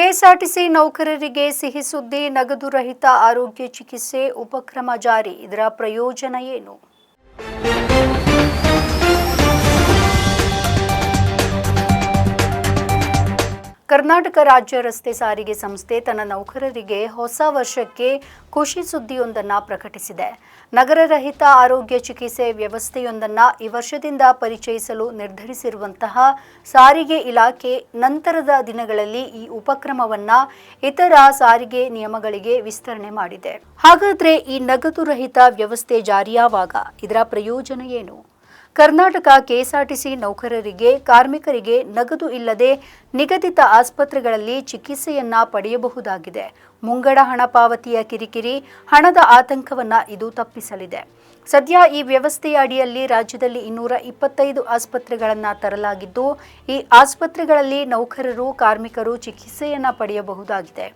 KSRTC ನೌಕರರಿಗೆ ಸಿಹಿ ಸುದ್ದಿ ನಗದು ರಹಿತ ಆರೋಗ್ಯ ಚಿಕಿತ್ಸೆ ಉಪಕ್ರಮ ಜಾರಿ ಇದರ ಪ್ರಯೋಜನ ಏನು? ಕರ್ನಾಟಕ ರಾಜ್ಯ ರಸ್ತೆ ಸಾರಿಗೆ ಸಂಸ್ಥೆ ತನ್ನ ನೌಕರರಿಗೆ ಹೊಸ ವರ್ಷಕ್ಕೆ ಖುಷಿ ಸುದ್ದಿಯೊಂದನ್ನು ಪ್ರಕಟಿಸಿದೆ. ನಗರ ರಹಿತ ಆರೋಗ್ಯ ಚಿಕಿತ್ಸೆ ವ್ಯವಸ್ಥೆಯೊಂದನ್ನು ಈ ವರ್ಷದಿಂದ ಪರಿಚಯಿಸಲು ನಿರ್ಧರಿಸಿರುವಂತಹ ಸಾರಿಗೆ ಇಲಾಖೆ ನಂತರದ ದಿನಗಳಲ್ಲಿ ಈ ಉಪಕ್ರಮವನ್ನು ಇತರ ಸಾರಿಗೆ ನಿಯಮಗಳಿಗೆ ವಿಸ್ತರಣೆ ಮಾಡಿದೆ. ಹಾಗಾದರೆ ಈ ನಗದು ರಹಿತ ವ್ಯವಸ್ಥೆ ಜಾರಿಯಾವಾಗ ಇದರ ಪ್ರಯೋಜನ ಏನು? ಕರ್ನಾಟಕ ಕೆಎಸ್ಆರ್ಟಿಸಿ ನೌಕರರಿಗೆ, ಕಾರ್ಮಿಕರಿಗೆ ನಗದು ಇಲ್ಲದೆ ನಿಗದಿತ ಆಸ್ಪತ್ರೆಗಳಲ್ಲಿ ಚಿಕಿತ್ಸೆಯನ್ನ ಪಡೆಯಬಹುದಾಗಿದೆ. ಮುಂಗಡ ಹಣ ಪಾವತಿಯ ಕಿರಿಕಿರಿ, ಹಣದ ಆತಂಕವನ್ನ ಇದು ತಪ್ಪಿಸಲಿದೆ. ಸದ್ಯ ಈ ವ್ಯವಸ್ಥೆಯ ಅಡಿಯಲ್ಲಿ ರಾಜ್ಯದಲ್ಲಿ ಇನ್ನೂರ ಇಪ್ಪತ್ತೈದು ಆಸ್ಪತ್ರೆಗಳನ್ನು ತರಲಾಗಿದ್ದು, ಈ ಆಸ್ಪತ್ರೆಗಳಲ್ಲಿ ನೌಕರರು, ಕಾರ್ಮಿಕರು ಚಿಕಿತ್ಸೆಯನ್ನ ಪಡೆಯಬಹುದಾಗಿದೆ.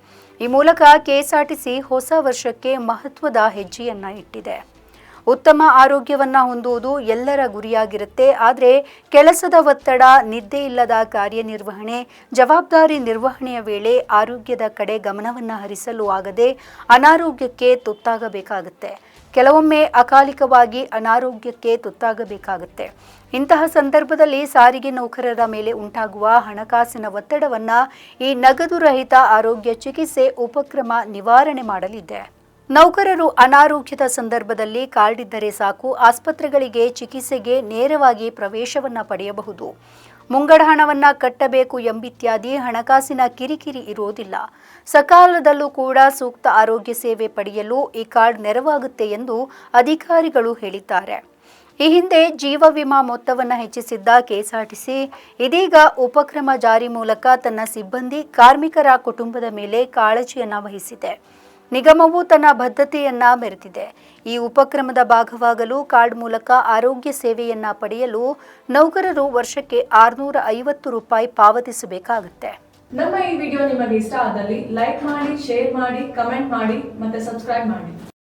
ಈ ಮೂಲಕ ಕೆಎಸ್ಆರ್ಟಿಸಿ ಹೊಸ ವರ್ಷಕ್ಕೆ ಮಹತ್ವದ ಹೆಜ್ಜೆಯನ್ನ ಇಟ್ಟಿದೆ. ಉತ್ತಮ ಆರೋಗ್ಯವನ್ನ ಹೊಂದುವುದು ಎಲ್ಲರ ಗುರಿಯಾಗಿರುತ್ತೆ. ಆದರೆ ಕೆಲಸದ ಒತ್ತಡ, ನಿದ್ದೆ ಇಲ್ಲದ ಕಾರ್ಯನಿರ್ವಹಣೆ, ಜವಾಬ್ದಾರಿ ನಿರ್ವಹಣೆಯ ವೇಳೆ ಆರೋಗ್ಯದ ಕಡೆ ಗಮನವನ್ನು ಹರಿಸಲು ಆಗದೆ ಅನಾರೋಗ್ಯಕ್ಕೆ ತುತ್ತಾಗಬೇಕಾಗುತ್ತೆ. ಕೆಲವೊಮ್ಮೆ ಅಕಾಲಿಕವಾಗಿ ಅನಾರೋಗ್ಯಕ್ಕೆ ತುತ್ತಾಗಬೇಕಾಗುತ್ತೆ. ಇಂತಹ ಸಂದರ್ಭದಲ್ಲಿ ಸಾರಿಗೆ ನೌಕರರ ಮೇಲೆ ಉಂಟಾಗುವ ಹಣಕಾಸಿನ ಒತ್ತಡವನ್ನು ಈ ನಗದು ರಹಿತ ಆರೋಗ್ಯ ಚಿಕಿತ್ಸೆ ಉಪಕ್ರಮ ನಿವಾರಣೆ ಮಾಡಲಿದೆ. ನೌಕರರು ಅನಾರೋಗ್ಯದ ಸಂದರ್ಭದಲ್ಲಿ ಕಾರ್ಡ್ ಇದ್ದರೆ ಸಾಕು, ಆಸ್ಪತ್ರೆಗಳಿಗೆ ಚಿಕಿತ್ಸೆಗೆ ನೇರವಾಗಿ ಪ್ರವೇಶವನ್ನು ಪಡೆಯಬಹುದು. ಮುಂಗಡ ಹಣವನ್ನು ಕಟ್ಟಬೇಕು ಎಂಬಿತ್ಯಾದಿ ಹಣಕಾಸಿನ ಕಿರಿಕಿರಿ ಇರುವುದಿಲ್ಲ ಸಕಾಲದಲ್ಲೂ ಕೂಡ ಸೂಕ್ತ ಆರೋಗ್ಯ ಸೇವೆ ಪಡೆಯಲು ಈ ಕಾರ್ಡ್ ನೆರವಾಗುತ್ತೆ ಎಂದು ಅಧಿಕಾರಿಗಳು ಹೇಳಿದ್ದಾರೆ. ಈ ಹಿಂದೆ ಜೀವ ವಿಮಾ ಮೊತ್ತವನ್ನು ಹೆಚ್ಚಿಸಿದ್ದ ಕೆಎಸ್ಆರ್ಟಿಸಿ, ಇದೀಗ ಉಪಕ್ರಮ ಜಾರಿ ಮೂಲಕ ತನ್ನ ಸಿಬ್ಬಂದಿ, ಕಾರ್ಮಿಕರ ಕುಟುಂಬದ ಮೇಲೆ ಕಾಳಜಿಯನ್ನು ವಹಿಸಿದೆ. ನಿಗಮವು ತನ್ನ ಬದ್ಧತೆಯನ್ನ ಮೆರೆದಿದೆ. ಈ ಉಪಕ್ರಮದ ಭಾಗವಾಗಲು ಕಾರ್ಡ್ ಮೂಲಕ ಆರೋಗ್ಯ ಸೇವೆಯನ್ನ ಪಡೆಯಲು ನೌಕರರು ವರ್ಷಕ್ಕೆ ಆರುನೂರ ಐವತ್ತು ರೂಪಾಯಿ ಪಾವತಿಸಬೇಕಾಗುತ್ತೆ. ನಮ್ಮ ಈ ವಿಡಿಯೋ ನಿಮಗೆ ಇಷ್ಟ ಆದಲ್ಲಿ ಲೈಕ್ ಮಾಡಿ, ಶೇರ್ ಮಾಡಿ, ಕಮೆಂಟ್ ಮಾಡಿ ಮತ್ತೆ ಸಬ್ಸ್ಕ್ರೈಬ್ ಮಾಡಿ.